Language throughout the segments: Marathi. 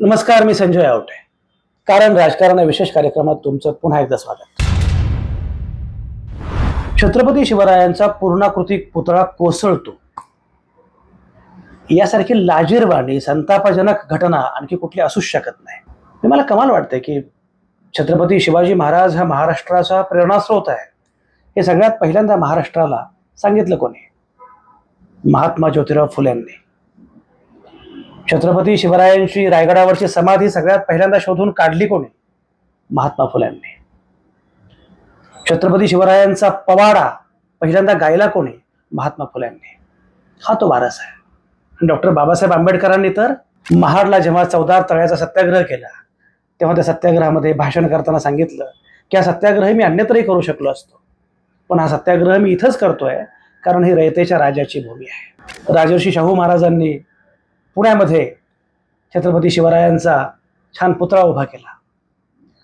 नमस्कार मी संजय आवटे. कारण राजकारण या विशेष कार्यक्रमात तुमचं पुन्हा एकदा स्वागत. छत्रपती शिवरायांचा पूर्णाकृती पुतळा कोसळतो. यासारखी लाजीरवाणी संतापजनक घटना आणखी कुठली असूच शकत नाही. मला कमाल वाटते की छत्रपती शिवाजी महाराज हा महाराष्ट्राचा प्रेरणास्रोत आहे. हे सगळ्यात पहिल्यांदा महाराष्ट्राला सांगितलं कोणी? महात्मा ज्योतिराव फुल्यांनी छत्रपती शिवरायांची रायगडावरची समाधी सगळ्यात पहिल्यांदा शोधून काढली कोणी? महात्मा फुल्यांनी. छत्रपती शिवरायांचा पवाडा पहिल्यांदा गायला कोणी? महात्मा फुल्यांनी. हा तो वारस आहे. डॉक्टर बाबासाहेब आंबेडकरांनी तर महाडला जेव्हा चौदार तळ्याचा सत्याग्रह केला तेव्हा त्या सत्याग्रहामध्ये भाषण करताना सांगितलं की हा सत्याग्रह मी अन्यत्रही करू शकलो असतो. पण हा सत्याग्रह मी इथंच करतोय कारण ही रयतेच्या राजाची भूमी आहे. राजर्षी शाहू महाराजांनी पुण्यामध्ये छत्रपती शिवरायांचा छान पुतळा उभा केला.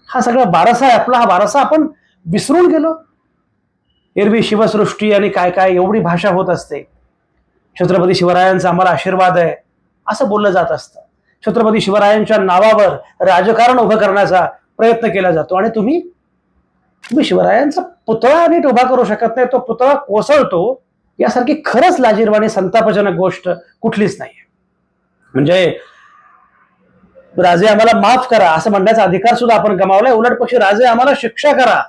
हा सगळा बारसा आहे. आपला हा बारसा आपण विसरून गेलो. एरवी शिवसृष्टी आणि काय काय एवढी भाषा होत असते. छत्रपती शिवरायांचा आम्हाला आशीर्वाद आहे असं बोललं जात असतं. छत्रपती शिवरायांच्या नावावर राजकारण उभं करण्याचा प्रयत्न केला जातो. आणि तुम्ही तुम्ही शिवरायांचा पुतळा नीट उभा करू शकत नाही. तो पुतळा कोसळतो यासारखी खरंच लाजीरवाणी संतापजनक गोष्ट कुठलीच नाही म्हणजे राजे आम्हाला माफ करा असं म्हणण्याचा अधिकार सुद्धा आपण गमावलाय. उलट पक्षी राजे आम्हाला शिक्षा करा.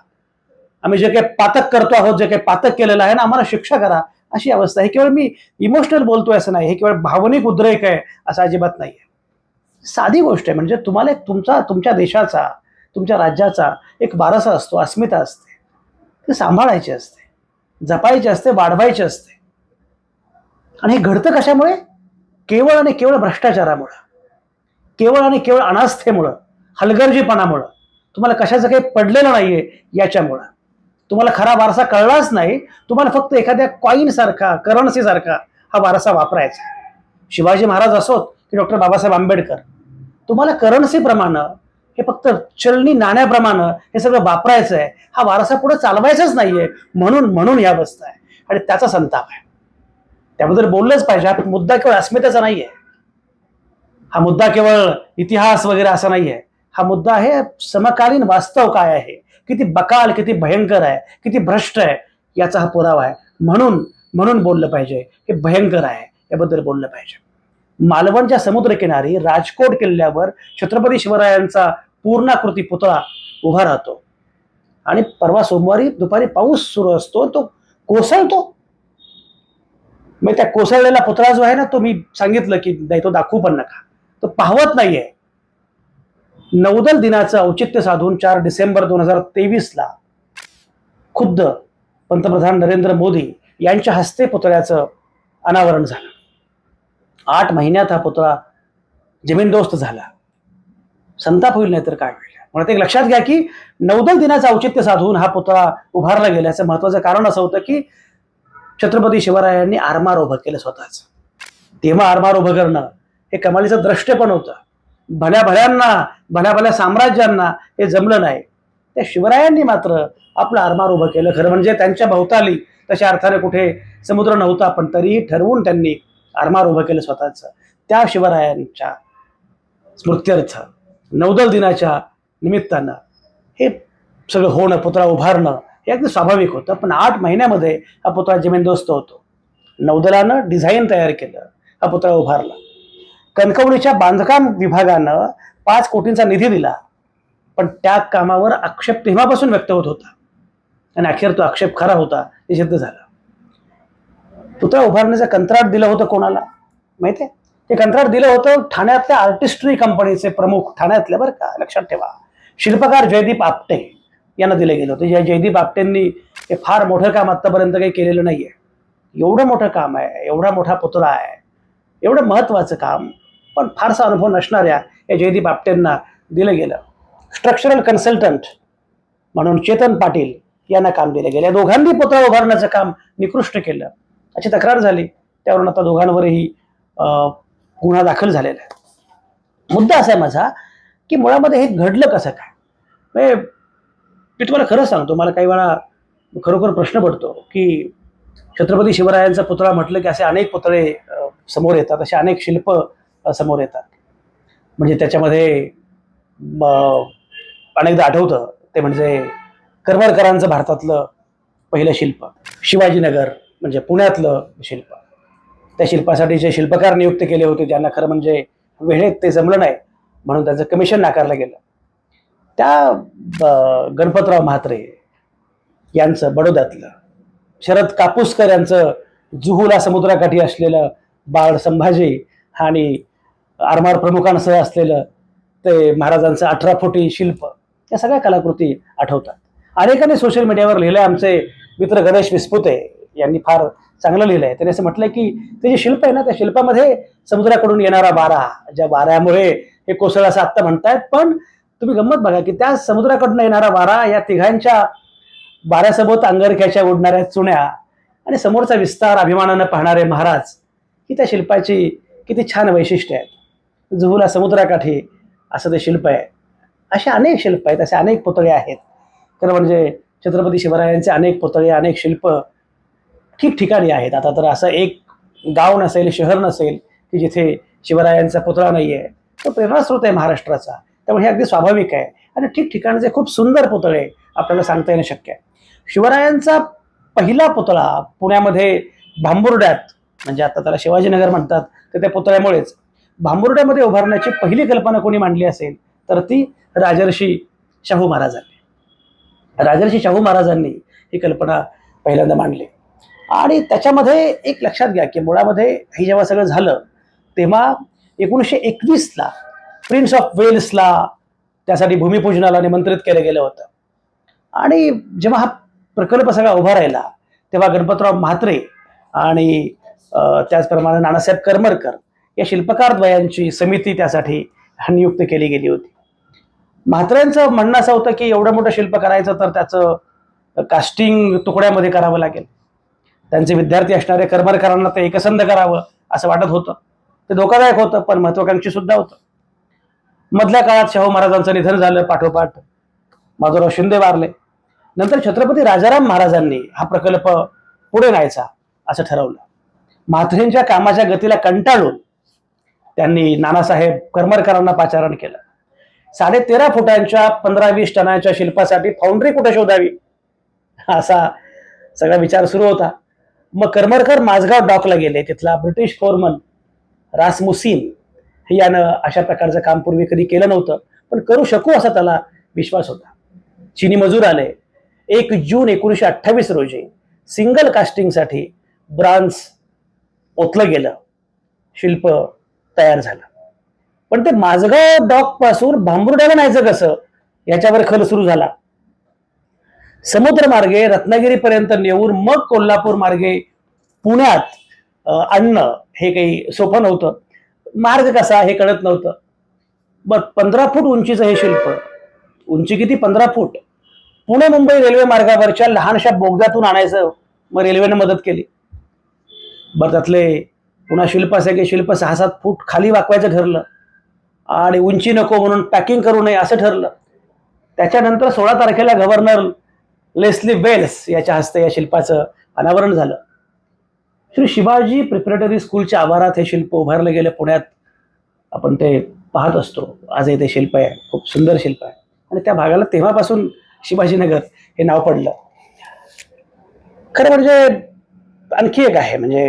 आम्ही जे काही पातक करतो आहोत जे काही पातक केलेलं आहे ना आम्हाला शिक्षा करा. अशी अवस्था आहे. केवळ मी इमोशनल बोलतोय असं नाही. हे केवळ भावनिक उद्रेक आहे असं अजिबात नाही साधी गोष्ट आहे. म्हणजे तुम्हाला एक तुमचा तुमच्या देशाचा तुमच्या राज्याचा एक वारसा असतो अस्मिता असते. ती सांभाळायची असते. जपायची असते वाढवायची असते. आणि हे घडतं कशामुळे? केवळ आणि केवळ भ्रष्टाचारामुळं केवळ आणि केवळ अनास्थेमुळं हलगर्जीपणामुळं तुम्हाला कशाचं काही पडलेलं नाहीये याच्यामुळं. तुम्हाला खरा वारसा कळलाच नाही तुम्हाला फक्त एखाद्या कॉईनसारखा करन्सीसारखा हा वारसा वापरायचा शिवाजी महाराज असोत की डॉक्टर बाबासाहेब आंबेडकर तुम्हाला करन्सीप्रमाणे हे फक्त चलनी नाण्याप्रमाणे हे सगळं वापरायचं आहे हा वारसा पुढे चालवायचाच नाहीये म्हणून म्हणून या अवस्था आहे. आणि त्याचा संताप आहे. त्याबद्दल बोललंच पाहिजे हा मुद्दा केवळ अस्मितेचा नाहीये. हा मुद्दा केवळ इतिहास वगैरे असा नाहीये. हा मुद्दा आहे समकालीन वास्तव काय आहे? किती बकाल किती भयंकर आहे? किती भ्रष्ट आहे? याचा हा पुरावा आहे. म्हणून म्हणून बोललं पाहिजे हे भयंकर आहे याबद्दल बोललं पाहिजे. मालवणच्या समुद्रकिनारी राजकोट किल्ल्यावर छत्रपती शिवरायांचा पूर्णाकृती पुतळा उभा राहतो. आणि परवा सोमवारी दुपारी पाऊस सुरू असतो तो कोसळतो. मग त्या कोसळलेला पुतळा जो आहे ना तो मी सांगितलं की नाही तो दाखवू पण नका. तो पाहवत नाहीये. नौदल दिनाचं औचित्य साधून चार डिसेंबर दोन हजार तेवीसला खुद्द पंतप्रधान नरेंद्र मोदी यांच्या हस्ते पुतळ्याचं अनावरण झालं. आठ महिन्यात हा पुतळा जमीनदोस्त झाला. संताप होईल नाही तर काय होईल? म्हणून ते लक्षात घ्या की नौदल दिनाचं औचित्य साधून हा पुतळा उभारला गेल्याचं महत्वाचं कारण असं होतं की छत्रपती शिवरायांनी आरमार उभं केलं स्वतःच. तेव्हा आरमार उभं करणं हे कमालीचं द्रष्टे पण होतं. भल्या भल्यांना भल्या भल्या साम्राज्यांना हे जमलं नाही. त्या शिवरायांनी मात्र आपलं आरमार उभं केलं. खरं म्हणजे त्यांच्या भोवताली तशा अर्थाने कुठे समुद्र नव्हता पण तरीही ठरवून त्यांनी आरमार उभं केलं स्वतःचं. त्या शिवरायांच्या स्मृत्यर्थ नौदल दिनाच्या निमित्तानं हे सगळं होणं पुतळा उभारणं हे अगदी स्वाभाविक होतं. पण आठ महिन्यामध्ये हा पुतळा जमीनदोस्त होतो. नौदलानं डिझाईन तयार केलं. हा पुतळा उभारला. कणकवलीच्या बांधकाम विभागानं पाच कोटींचा निधी दिला. पण त्या कामावर आक्षेप तेव्हापासून व्यक्त होत होता. आणि अखेर तो आक्षेप खरा होता हे सिद्ध झालं. पुतळा उभारण्याचं कंत्राट दिलं होतं कोणाला? माहितीये? ते कंत्राट दिलं होतं ठाण्यातल्या आर्टिस्ट्री कंपनीचे प्रमुख. ठाण्यातले बरं का लक्षात ठेवा. शिल्पकार जयदीप आपटे. यांना दिलं गेलं होतं. या जयदीप आपटेंनी हे फार मोठं काम आत्तापर्यंत काही केलेलं नाही आहे एवढं मोठं काम आहे एवढा मोठा पुतळा आहे एवढं महत्त्वाचं काम पण फारसा अनुभव नसणाऱ्या या जयदीप आपटेंना दिलं गेलं. स्ट्रक्चरल कन्सल्टंट म्हणून चेतन पाटील यांना काम दिलं गेलं. या दोघांनी पुतळा उभारण्याचं काम निकृष्ट केलं. अशी तक्रार झाली. त्यावरून आता दोघांवरही गुन्हा दाखल झालेला आहे. मुद्दा असा आहे माझा की मुळामध्ये हे घडलं कसं काय? म्हणजे मी तुम्हाला खरं सांगतो मला काही वेळा खरोखर प्रश्न पडतो की छत्रपती शिवरायांचा पुतळा म्हटलं की असे अनेक पुतळे समोर येतात असे अनेक शिल्प समोर येतात. म्हणजे त्याच्यामध्ये अनेकदा आठवतं ते म्हणजे करमरकरांचं भारतातलं पहिलं शिल्प शिवाजीनगर म्हणजे पुण्यातलं शिल्प. त्या शिल्पासाठी जे शिल्पकार नियुक्त केले होते ज्यांना खरं म्हणजे वेळेत ते जमलं नाही म्हणून त्याचं कमिशन नाकारलं गेलं. त्या गणपतराव म्हात्रे यांचं बडोद्यातलं शरद कापूसकर यांचं जुहूला समुद्राकाठी असलेलं बाळ संभाजी आणि आरमार प्रमुखांसह असलेलं ते महाराजांचं अठरा फुटी शिल्प या सगळ्या कलाकृती आठवतात. अनेकांनी सोशल मीडियावर लिहिलं आमचे मित्र गणेश विस्पुते यांनी फार चांगलं लिहिलं आहे त्यांनी असं म्हटलंय की ते जे शिल्प आहे ना त्या शिल्पामध्ये समुद्राकडून येणारा वारा ज्या वाऱ्यामुळे हे कोसळ असं आत्ता म्हणतायत पण तुम्ही गंमत बघा की त्या समुद्राकडून येणारा वारा या तिघांच्या वाऱ्यासोबत अंगरख्याच्या उडणाऱ्या चुण्या आणि समोरचा विस्तार अभिमानानं पाहणारे महाराज ही त्या शिल्पाची किती छान वैशिष्ट्य आहेत. जुहूला समुद्राकाठी असं ते शिल्प आहे. असे अनेक शिल्प आहेत असे अनेक पुतळे आहेत. खरं म्हणजे छत्रपती शिवरायांचे अनेक पुतळे अनेक शिल्प ठिकठिकाणी आहेत. आता तर असं एक गाव नसेल शहर नसेल की जिथे शिवरायांचा पुतळा नाही आहे तो प्रेरणास्रोत आहे महाराष्ट्राचा. त्यामुळे हे अगदी स्वाभाविक आहे. आणि ठिकठिकाणचे खूप सुंदर पुतळे आपल्याला सांगता येणं शक्य आहे. शिवरायांचा पहिला पुतळा पुण्यामध्ये भांबुर्ड्यात म्हणजे आता त्याला शिवाजीनगर म्हणतात तर त्या पुतळ्यामुळेच भांबुर्ड्यामध्ये उभारण्याची पहिली कल्पना कोणी मांडली असेल तर ती राजर्षी शाहू महाराजांनी. राजर्षी शाहू महाराजांनी ही कल्पना पहिल्यांदा मांडली. आणि त्याच्यामध्ये एक लक्षात घ्या की मुळामध्ये हे जेव्हा सगळं झालं तेव्हा एकोणीसशे एकवीसला प्रिन्स ऑफ वेल्सला त्यासाठी भूमिपूजनाला निमंत्रित केलं गेलं होतं. आणि जेव्हा हा प्रकल्प सगळा उभा राहिला तेव्हा गणपतराव म्हात्रे आणि त्याचप्रमाणे नानासाहेब करमरकर या शिल्पकारद्वयांची समिती त्यासाठी नियुक्त केली गेली होती. म्हात्र्यांचं म्हणणं असं होतं की एवढं मोठं शिल्प करायचं तर त्याचं कास्टिंग तुकड्यामध्ये करावं लागेल. त्यांचे विद्यार्थी असणारे करमरकरांना ते एकसंध करावं असं वाटत होतं. ते धोकादायक होतं पण महत्वाकांक्षी सुद्धा होतं. मधल्या काळात शाहू महाराजांचं निधन झालं पाठोपाठ माधवराव शिंदे वारले. नंतर छत्रपती राजाराम महाराजांनी हा प्रकल्प पुढे न्यायचा असं ठरवलं. म्हात्रेंच्या कामाच्या गतीला कंटाळून त्यांनी नानासाहेब करमरकरांना पाचारण केलं. साडे तेरा फुटांच्या पंधरा वीस टनाच्या शिल्पासाठी फाउंड्री कुठे शोधावी? असा सगळा विचार सुरू होता. मग करमरकर माझगाव डॉकला गेले. तिथला ब्रिटिश फोरमन रासमुसीन यानं अशा प्रकारचं काम पूर्वी कधी केलं नव्हतं पण करू शकू असा त्याला विश्वास होता. चिनी मजूर आले एक जून एकोणीसशे अठ्ठावीस रोजी सिंगल कास्टिंगसाठी ब्रान्स ओतलं गेलं. शिल्प तयार झालं. पण ते माझगाव डॉकपासून भांबुर्ड्याला न्यायचं कसं? याच्यावर खल सुरू झाला. समुद्र मार्गे रत्नागिरीपर्यंत नेऊन मग कोल्हापूर मार्गे पुण्यात आणणं हे काही सोपं नव्हतं. मार्ग कसा हे कळत नव्हतं. बर पंधरा फूट उंचीचं हे शिल्प उंची किती? पंधरा फूट. पुणे मुंबई रेल्वे मार्गावरच्या लहानशा बोगद्यातून आणायचं मग रेल्वेनं मदत केली. बरं त्यातले पुन्हा शिल्प असे की शिल्प सहा सात फूट खाली वाकवायचं ठरलं. आणि उंची नको म्हणून पॅकिंग करू नये असं ठरलं. त्याच्यानंतर सोळा तारखेला गव्हर्नर लेस्ली वेल्स याच्या हस्ते या शिल्पाचं अनावरण झालं. श्री शिवाजी प्रिपरेटरी स्कूलच्या आवारात हे शिल्प उभारलं गेलं. पुण्यात आपण ते पाहत असतो. आजही ते शिल्प आहे. खूप सुंदर शिल्प आहे. आणि त्या भागाला तेव्हापासून शिवाजीनगर हे नाव पडलं. खरं म्हणजे आणखी एक आहे. म्हणजे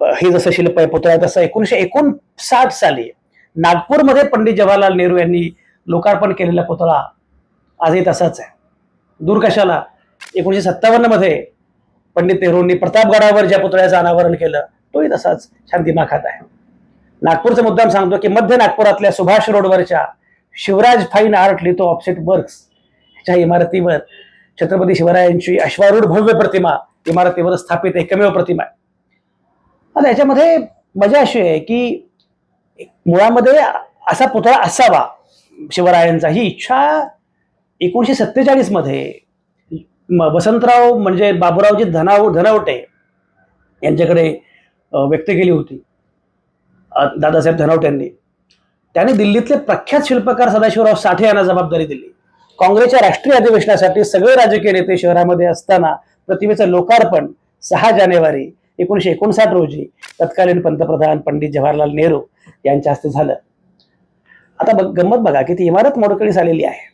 हे जसं शिल्प आहे पुतळा आहे तसं एकोणीसशे एकोणसाठ साली नागपूरमध्ये पंडित जवाहरलाल नेहरू यांनी लोकार्पण केलेला पुतळा आजही तसाच आहे. दूर कशाला? एकोणीसशे सत्तावन्नमध्ये पंडित नेहरूंनी प्रतापगडावर ज्या पुतळ्याचं अनावरण केलं तोही तसाच छान आहे. नागपूरचा मुद्दाम सांगतो की मध्य नागपुरातल्या Subhash रोडवरच्या Shivraj fine art litho offset works. ह्याच्या इमारतीवर छत्रपती शिवरायांची अश्वारूढ भव्य प्रतिमा इमारतीवर स्थापित एकमेव प्रतिमा आहे. आता याच्यामध्ये मजा अशी आहे की मुळामध्ये असा पुतळा असावा शिवरायांचा. ही इच्छा एकोणीसशे सत्तेचाळीसमध्ये वसंतराव म्हणजे बाबूरावजी धनाव धनावटे यांच्याकडे व्यक्त केली होती. दादासाहेब धनावट्यांनी त्याने दिल्लीतले प्रख्यात शिल्पकार सदाशिवराव साठे यांना जबाबदारी दिली. काँग्रेसच्या राष्ट्रीय अधिवेशनासाठी सगळे राजकीय नेते शहरामध्ये असताना प्रतिमेचं लोकार्पण सहा जानेवारी एकोणीसशे एकोणसाठ रोजी तत्कालीन पंतप्रधान पंडित जवाहरलाल नेहरू यांच्या हस्ते झालं. आता बघ गंमत बघा की ती इमारत मोडकळीस आलेली आहे.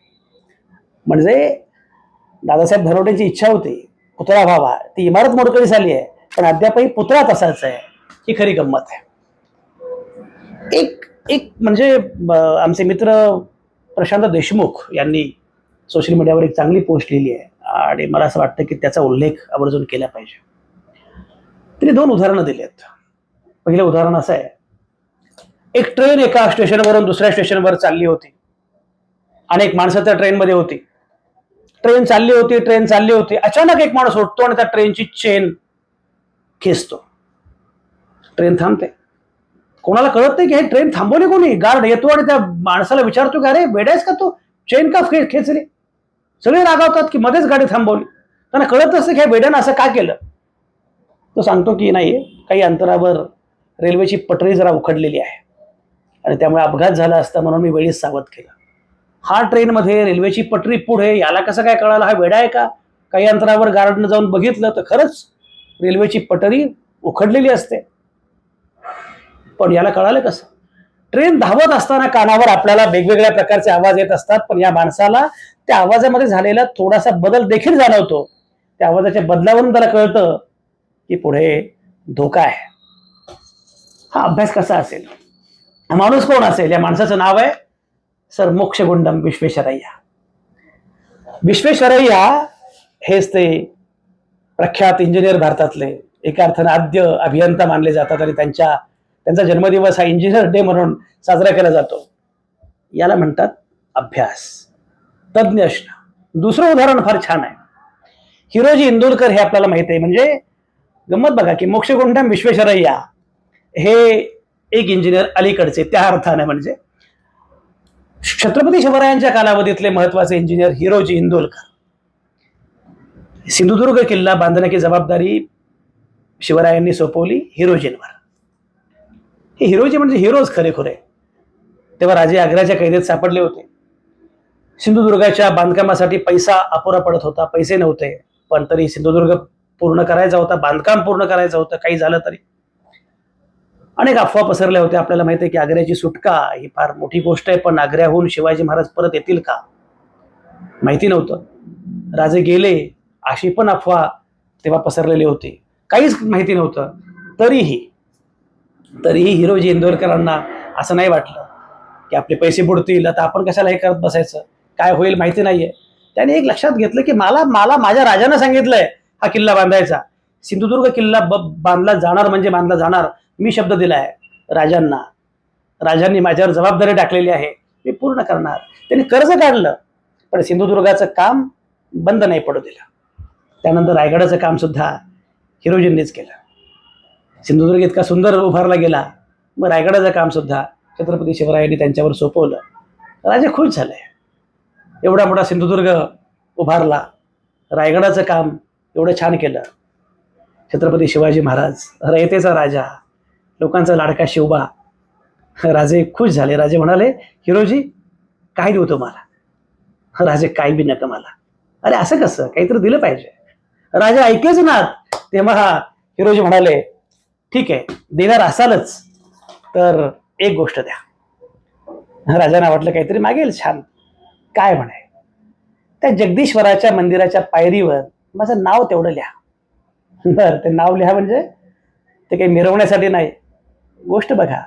म्हणजे दादासाहेब धनवटेची इच्छा होती. पुतळा व्हावा. ती इमारत मोडकळी झाली आहे. पण अद्यापही पुतळा तसाच आहे. ही खरी गंमत आहे. एक एक म्हणजे आमचे मित्र प्रशांत देशमुख यांनी सोशल मीडियावर एक चांगली पोस्ट लिहिली आहे. आणि मला असं वाटतं की त्याचा उल्लेख आवर्जून केला पाहिजे. त्यांनी दोन उदाहरणं दिली आहेत पहिलं उदाहरण असं आहे. एक ट्रेन एका स्टेशनवरून दुसऱ्या स्टेशनवर चालली होती. अनेक माणसं त्या ट्रेनमध्ये होती. ट्रेन चालली होती ट्रेन चालली होती. अचानक एक माणूस उठतो आणि त्या ट्रेनची चेन खेचतो. ट्रेन थांबते. कोणाला कळत नाही की हे ट्रेन थांबवली कोणी? गार्ड येतो आणि त्या माणसाला विचारतो की अरे वेडायस का तू? चेन का खे खेचली? सगळे रागावतात की मध्येच गाडी थांबवली. त्यांना कळत असते की ह्या वेड्यानं असं का केलं. तो सांगतो की नाही काही अंतरावर रेल्वेची पटरी जरा उखडलेली आहे. आणि त्यामुळे अपघात झाला असता म्हणून मी वेळीच सावध केलं. हा ट्रेनमध्ये रेल्वेची पटरी पुढे याला कसं काय कळालं? हा वेडा आहे का? काही अंतरावर गार्डनं जाऊन बघितलं तर खरंच रेल्वेची पटरी उखडलेली असते. पण याला कळालं कसं? ट्रेन धावत असताना कानावर आपल्याला वेगवेगळ्या प्रकारचे आवाज येत असतात पण या माणसाला त्या आवाजामध्ये झालेला थोडासा बदल देखील जाणवतो. त्या आवाजाच्या बदलावरून त्याला कळतं की पुढे धोका आहे. हा अभ्यास कसा असेल? माणूस कोण असेल? या माणसाचं नाव आहे सर मोक्षगुंडम विश्वेश्वरय्या विश्वेश्वरय्या हेच ते प्रख्यात इंजिनियर भारतातले. एका अर्थानं आद्य अभियंता मानले जातात आणि त्यांच्या त्यांचा जन्मदिवस हा इंजिनियर डे म्हणून साजरा केला जातो. याला म्हणतात अभ्यास. तज्ज्ञ असणं दुसरं उदाहरण फार छान आहे. हिरोजी इंदोरकर हे आपल्याला माहिती आहे. म्हणजे गंमत बघा की मोक्षगुंडम विश्वेश्वरय्या हे एक इंजिनियर अलीकडचे त्या अर्थाने म्हणजे छत्रपती शिवरायांच्या कालावधीतले महत्त्वाचे इंजिनियर हिरोजी इंदोलकर. सिंधुदुर्ग किल्ला बांधण्याची जबाबदारी शिवरायांनी सोपवली हिरोजींवर. हे हिरोजी म्हणजे हिरोज खरे खुरे. तेव्हा राजे आग्र्याच्या कैदेत सापडले होते. सिंधुदुर्गाच्या बांधकामासाठी पैसा अपुरा पडत होता पैसे नव्हते. पण तरी सिंधुदुर्ग पूर्ण करायचा होता बांधकाम पूर्ण करायचं होतं काही झालं तरी. अनेक अफवा पसरल्या होत्या. आपल्याला माहिती आहे की आग्र्याची सुटका ही फार मोठी गोष्ट आहे पण आग्र्याहून शिवाजी महाराज परत येतील का? माहिती नव्हतं. राजे गेले अशी पण अफवा तेव्हा पसरलेली होती. काहीच माहिती नव्हतं. तरीही तरीही हिरोजी इंदोरकरांना असं नाही वाटलं की आपले पैसे बुडतील. आता आपण कशाला हे करत बसायचं? काय होईल माहिती नाहीये. त्याने एक लक्षात घेतलं की मला मला माझ्या राजानं सांगितलंय हा किल्ला बांधायचा. सिंधुदुर्ग किल्ला ब- बांधला जाणार म्हणजे बांधला जाणार मी शब्द दिलाय. राजांना. राजांनी माझ्यावर जबाबदारी टाकलेली आहे. मी पूर्ण करणार. त्यांनी कर्ज काढलं पण सिंधुदुर्गाचं काम बंद नाही पडू दिलं. त्यानंतर रायगडाचं काम सुद्धा हिरोजींनीच केलं. सिंधुदुर्ग इतका सुंदर उभारला गेला मग रायगडाचं काम सुद्धा छत्रपती शिवरायांनी त्यांच्यावर सोपवलं. राजे खुश झाले. एवढा मोठा सिंधुदुर्ग उभारला रायगडाचं काम एवढं छान केलं. छत्रपती शिवाजी महाराज रयतेचा राजा लोकांचा लाडका शिवबा. राजे खुश झाले. राजे म्हणाले हिरोजी काय देऊ तुम्हाला? राजे काय बी नका मला. अरे असं कसं? काहीतरी दिलं पाहिजे. राजा ऐकेच ना. तेव्हा हा हिरोजी म्हणाले ठीक आहे देणार असालच तर एक गोष्ट द्या. राजांना वाटलं काहीतरी मागेल छान. काय म्हणाय त्या जगदीश्वराच्या मंदिराच्या पायरीवर माझं नाव तेवढं लिहा. बरं ते नाव लिहा म्हणजे ते काही मिरवण्यासाठी नाही. गोष्ट बघा.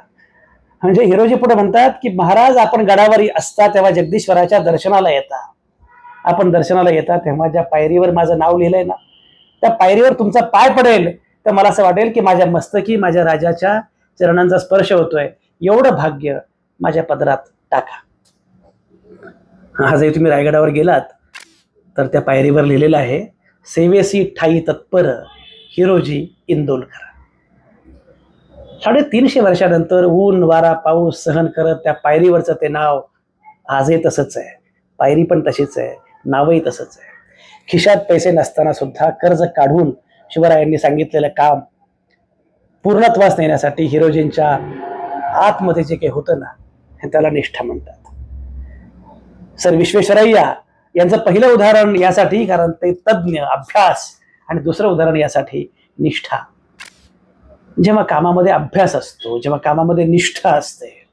म्हणजे हिरोजी पुढे म्हणतात की महाराज आपण गडावर असता तेव्हा जगदीश्वराच्या दर्शनाला येता. आपण दर्शनाला येता तेव्हा ज्या पायरीवर माझं नाव लिहिलंय ना त्या पायरीवर तुमचा पाय पडेल तर मला असं वाटेल की माझ्या मस्तकी माझ्या राजाच्या चरणांचा स्पर्श होतोय. एवढं भाग्य माझ्या पदरात टाका. आजही तुम्ही रायगडावर गेलात तर त्या पायरीवर लिहिलेलं आहे सेवेसी ठाई तत्पर हिरोजी इंदोलकर. साडेतीनशे वर्षानंतर ऊन वारा पाऊस सहन करत त्या पायरीवरचं ते नाव आजही तसंच आहे. पायरी पण तशीच आहे. नावही तसंच आहे. खिशात पैसे नसताना सुद्धा कर्ज काढून शिवरायांनी सांगितलेलं काम पूर्णत्वास नेण्यासाठी हिरोजींच्या आतमध्ये जे काही होतं ना हे त्याला निष्ठा म्हणतात. सर विश्वेश्वरय्या यांचं पहिलं उदाहरण यासाठी कारण ते तज्ज्ञ अभ्यास आणि दुसरं उदाहरण यासाठी निष्ठा. जेव्हा कामामध्ये अभ्यास असतो जेव्हा कामामध्ये निष्ठा असते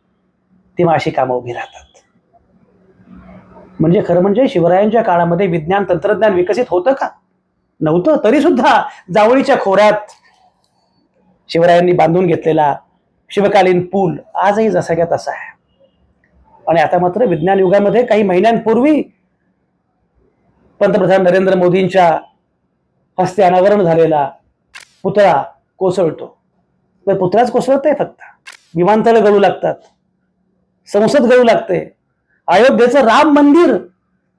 तेव्हा अशी कामं उभी राहतात. म्हणजे खरं म्हणजे शिवरायांच्या काळामध्ये विज्ञान तंत्रज्ञान विकसित होतं का? नव्हतं. तरी सुद्धा जावळीच्या खोऱ्यात शिवरायांनी बांधून घेतलेला शिवकालीन पूल आजही जसा घ्या तसा आहे. आणि आता मात्र विज्ञान युगामध्ये काही महिन्यांपूर्वी पंतप्रधान नरेंद्र मोदींच्या हस्ते अनावरण झालेला पुतळा कोसळतो. तर पुतळाच कोसळत आहे फक्त. विमानतळ गळू लागतात. संसद गळू लागते. अयोध्येचं राम मंदिर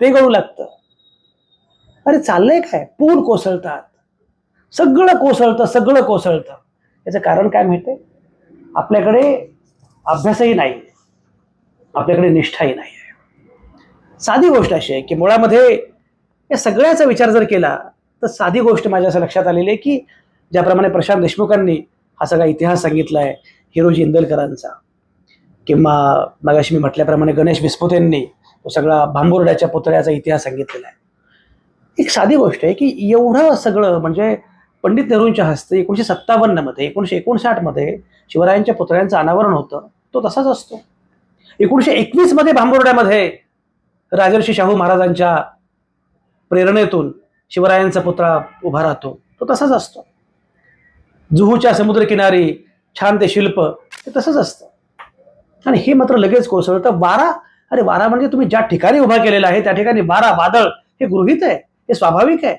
ते गळू लागतं. अरे चाललंय काय? पूल कोसळतात. सगळं कोसळतं सगळं कोसळतं. याचं कारण काय माहितीये आपल्याकडे अभ्यासही नाही. आपल्याकडे निष्ठाही नाही. आहे साधी गोष्ट अशी आहे की मुळामध्ये या सगळ्याचा विचार जर केला तर साधी गोष्ट माझ्या असं लक्षात आलेली आहे की ज्याप्रमाणे प्रशांत देशमुखांनी हा सगळा इतिहास सांगितला आहे हिरोजी इंदलकरांचा किंवा मगाशी मी म्हटल्याप्रमाणे गणेश विस्पुतेंनी तो सगळा भांबुर्ड्याच्या पुतळ्याचा इतिहास सांगितलेला आहे. एक साधी गोष्ट आहे की एवढं सगळं म्हणजे पंडित नेहरूंच्या हस्ते एकोणीशे सत्तावन्नमध्ये एकोणीशे एकोणसाठमध्ये शिवरायांच्या पुतळ्यांचं अनावरण होतं तो तसाच असतो. एकोणीशे एकवीसमध्ये भांबुर्ड्यामध्ये राजर्षी शाहू महाराजांच्या प्रेरणेतून शिवरायांचा पुतळा उभा राहतो. तो तसाच असतो. जुहूच्या समुद्रकिनारी छान ते शिल्प ते तसंच असतं. आणि हे मात्र लगेच कोसळतं. वारा अरे वारा म्हणजे तुम्ही ज्या ठिकाणी उभा केलेला आहे त्या ठिकाणी वारा वादळ हे गृहित आहे हे स्वाभाविक आहे.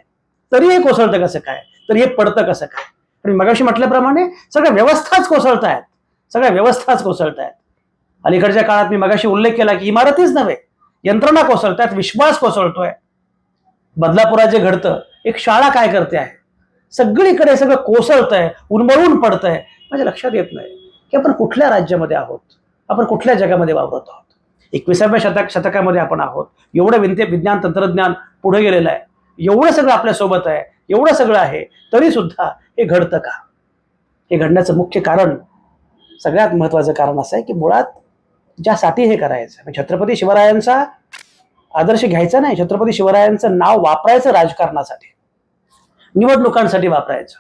तरी हे कोसळतं कसं काय? तरी हे पडतं कसं काय? आणि मगाशी म्हटल्याप्रमाणे सगळ्या व्यवस्थाच कोसळत आहेत सगळ्या व्यवस्थाच कोसळत आहेत अलीकडच्या काळात मी मगाशी उल्लेख केला की इमारतीच नव्हे यंत्रणा कोसळतात विश्वास कोसळतोय. बदलापुरात जे घडतं एक शाळा काय करते आहे? सगळीकडे सगळं कोसळतंय उन्मळून पडतंय. माझ्या लक्षात येत नाही की आपण कुठल्या राज्यामध्ये आहोत? आपण कुठल्या जगामध्ये वावरत आहोत? एकविसाव्या शतक शतकामध्ये आपण आहोत. एवढं विनते विज्ञान तंत्रज्ञान पुढे गेलेलं आहे. एवढं सगळं आपल्यासोबत आहे. एवढं सगळं आहे. तरी सुद्धा हे घडतं का? हे घडण्याचं मुख्य कारण सगळ्यात महत्वाचं कारण असं आहे की मुळात ज्यासाठी हे करायचं म्हणजे छत्रपती शिवरायांचा आदर्श घ्यायचा नाही छत्रपती शिवरायांचं नाव वापरायचं राजकारणासाठी. निवडणुकांसाठी वापरायचं.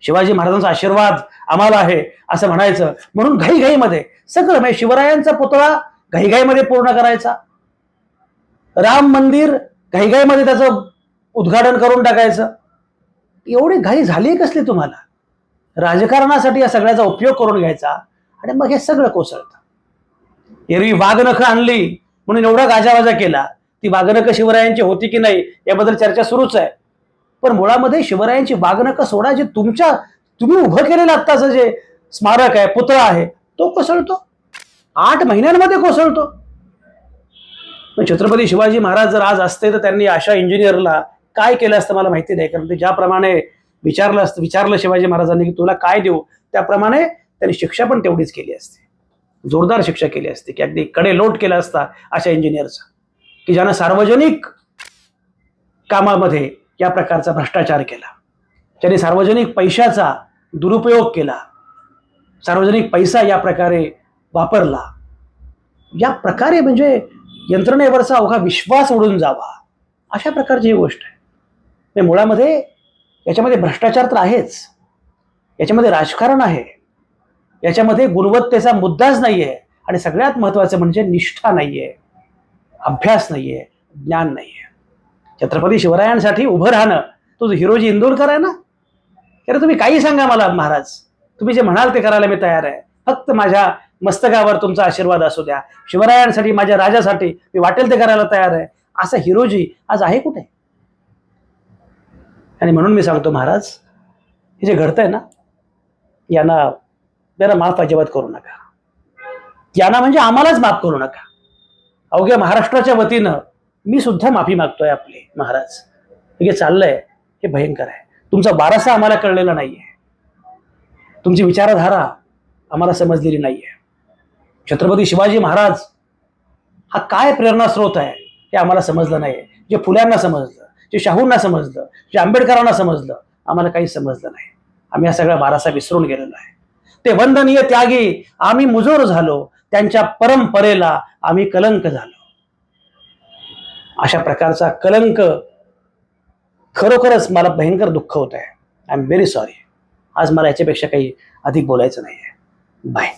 शिवाजी महाराजांचा आशीर्वाद आम्हाला आहे असं म्हणायचं. म्हणून घाईघाईमध्ये सगळं म्हणजे शिवरायांचा पुतळा घाईघाईमध्ये पूर्ण करायचा. राम मंदिर घाईघाईमध्ये त्याचं उद्घाटन करून टाकायचं. एवढी घाई झाली कसली तुम्हाला? राजकारणासाठी या सगळ्याचा उपयोग करून घ्यायचा आणि मग हे सगळं कोसळतं. एरवी वाघनखं आणली म्हणून एवढा गाजावाजा केला. ती वागणकं शिवरायांची होती की नाही याबद्दल चर्चा सुरूच आहे. पण मुळामध्ये शिवरायांची वागणकं सोडा जे तुमच्या तुम्ही उभं केलेलं आत्ताचं जे स्मारक आहे पुतळा आहे तो कोसळतो. आठ महिन्यांमध्ये कोसळतो. पण छत्रपती शिवाजी महाराज जर आज असते तर त्यांनी अशा इंजिनियरला काय केलं असतं मला माहिती नाही. कारण ते ज्याप्रमाणे विचारलं असतं विचारलं शिवाजी महाराजांनी की तुला काय देऊ त्याप्रमाणे त्यांनी शिक्षा पण तेवढीच केली असते. जोरदार शिक्षा केली असते की अगदी कडे लोट केला असता अशा इंजिनियरचा की ज्यानं सार्वजनिक कामामध्ये या प्रकारचा भ्रष्टाचार केला. ज्याने सार्वजनिक पैशाचा दुरुपयोग केला. सार्वजनिक पैसा या प्रकारे वापरला. या प्रकारे म्हणजे यंत्रणेवरचा अवघा विश्वास उडून जावा. अशा प्रकारची ही गोष्ट आहे. म्हणजे मुळामध्ये याच्यामध्ये भ्रष्टाचार तर आहेच. याच्यामध्ये राजकारण आहे. याच्यामध्ये गुणवत्तेचा मुद्दाच नाही आहे आणि सगळ्यात महत्त्वाचं म्हणजे निष्ठा नाही आहे अभ्यास नाही आहे ज्ञान नाही आहे छत्रपती शिवरायांसाठी उभं राहणं तो हिरोजी इंदोरकर आहे ना? अरे तुम्ही काही सांगा मला महाराज. तुम्ही जे म्हणाल ते करायला मी तयार आहे. फक्त माझ्या मस्तकावर तुमचा आशीर्वाद असू द्या. शिवरायांसाठी माझ्या राजासाठी मी वाटेल ते करायला तयार आहे. असा हिरोजी आज आहे कुठे? आणि म्हणून मी सांगतो महाराज हे जे घडतंय ना यांना जरा माफ अजिबात करू नका. यांना म्हणजे आम्हालाच माफ करू नका. अवघ्या महाराष्ट्राच्या वतीनं मी सुद्धा माफी मागतोय आपली महाराज. हे चाललंय हे भयंकर आहे. तुमचा बारासा आम्हाला कळलेला नाहीये. तुमची विचारधारा आम्हाला समजलेली नाहीये. छत्रपती शिवाजी महाराज हा काय प्रेरणास्रोत आहे हे आम्हाला समजलं नाही जे फुल्यांना समजलं जे शाहूंना समजलं जे आंबेडकरांना समजलं आम्हाला काही समजलं नाही. आम्ही हा सगळा बारासा विसरून गेलेलो आहे. ते वंदनीय त्यागी आम्ही मुजोर झालो त्यांच्या परंपरेला आम्ही कलंक झालो. अशा प्रकारचा कलंक खरोखरच मला भयंकर दुःख होत आहे आय एम व्हेरी सॉरी आज मला याच्यापेक्षा काही अधिक बोलायचं नाही आहे बाय